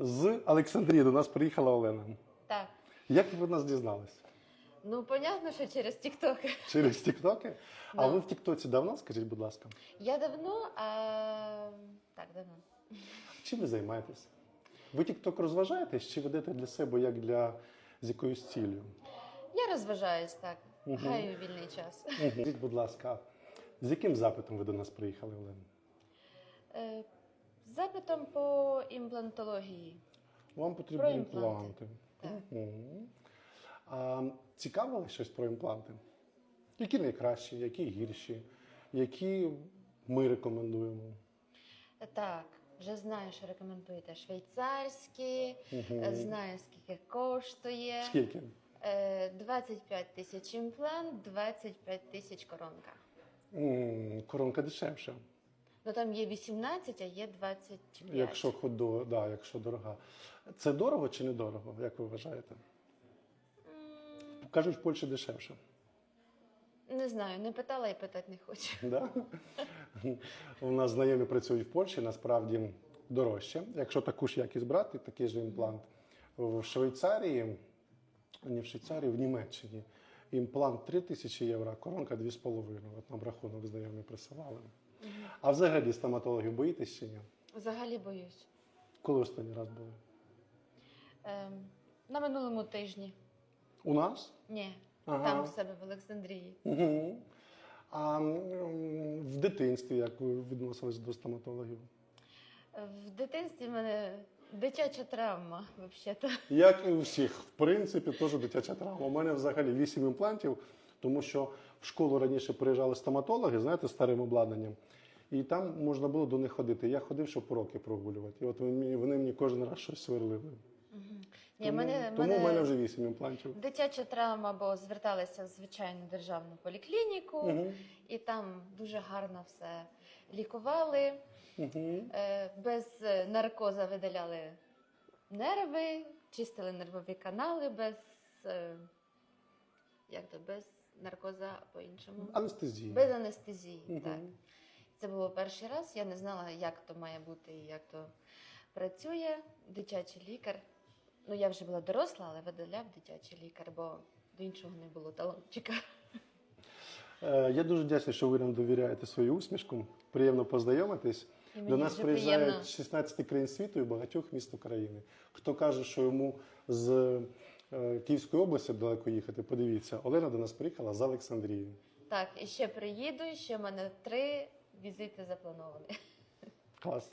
З Олександрії до нас приїхала Олена. Так. Як ви нас дізналися? Ну, понятно, що через TikTok. Через Тіктоки? А ви в Тіктоці давно, скажіть, будь ласка, Я давно, а... так, давно. чим ви займаєтесь? Ви Тікток розважаєтесь чи ведете для себе як для з якоюсь ціллю? Я розважаюсь так. Мгм. Гаю вільний час. Скажіть, будь ласка, з яким запитом ви до нас приїхали, Олена? Е, запитом по імплантології. Вам потрібні Про імпланти. імпланти. Мгм. А, цікавили щось про імпланти? Які найкращі, які гірші, які ми рекомендуємо? Е, Так, вже знаю, що рекомендуєте швейцарські, е, знаю, скільки коштує. Скільки? Е, 25 тисяч імплант, 25 тисяч коронка. М, Коронка дешевша. Ну там є 18, а є 25. Якщо ходо, да, якщо дорога. Це дорого чи недорого, як ви вважаєте? Кажуть, в Польщі дешевше. Не знаю, не питала і питати не хочу. Да? У нас знайомі працюють в Польщі, насправді дорожче. Якщо таку ж якість брати, такий же імплант. В Швейцарії, не в Швейцарії, в Німеччині. Імплант 3 тисячі євро, а коронка 2,5. От нам рахунок знайомі присилали. А взагалі стоматологів боїтесь чи ні? Взагалі боюсь. Коли останній раз були? Ем, на минулому тижні. У нас? Ні, Ага. там в себе в Олександрії. Угу. А м, в дитинстві як ви відносились до стоматологів? В дитинстві в мене дитяча травма, взагалі-то. Як і у всіх, в принципі, теж дитяча травма. У мене взагалі 8 імплантів, тому що в школу раніше приїжджали стоматологи, знаєте, старим обладнанням. І там можна було до них ходити. Я ходив, щоб уроки прогулювати. І от вони, вони мені кожен раз щось сверлили. Ні, тому мене, тому мене... в мене вже 8 імплантів. Дитяча травма, бо зверталися в звичайну державну поліклініку, Угу. і там дуже гарно все лікували. Угу. Е, Без е, наркоза видаляли нерви, чистили нервові канали без, е, як то, без наркоза по-іншому. Анестезія. Без анестезії. Мгм. Так. Це було перший раз. Я не знала, як то має бути і як то працює. Дитячий лікар. Ну, я вже була доросла, але видаляв дитячий лікар, бо до іншого не було талончика. Е, Я дуже вдячний, що ви нам довіряєте свою усмішку. Приємно познайомитись. До нас приїжджають приємно. 16 країн світу і багатьох міст України. Хто каже, що йому з Київської області далеко їхати, подивіться, Олена до нас приїхала з Олександрії. Так, і ще приїду, ще в мене три візити заплановані. Клас.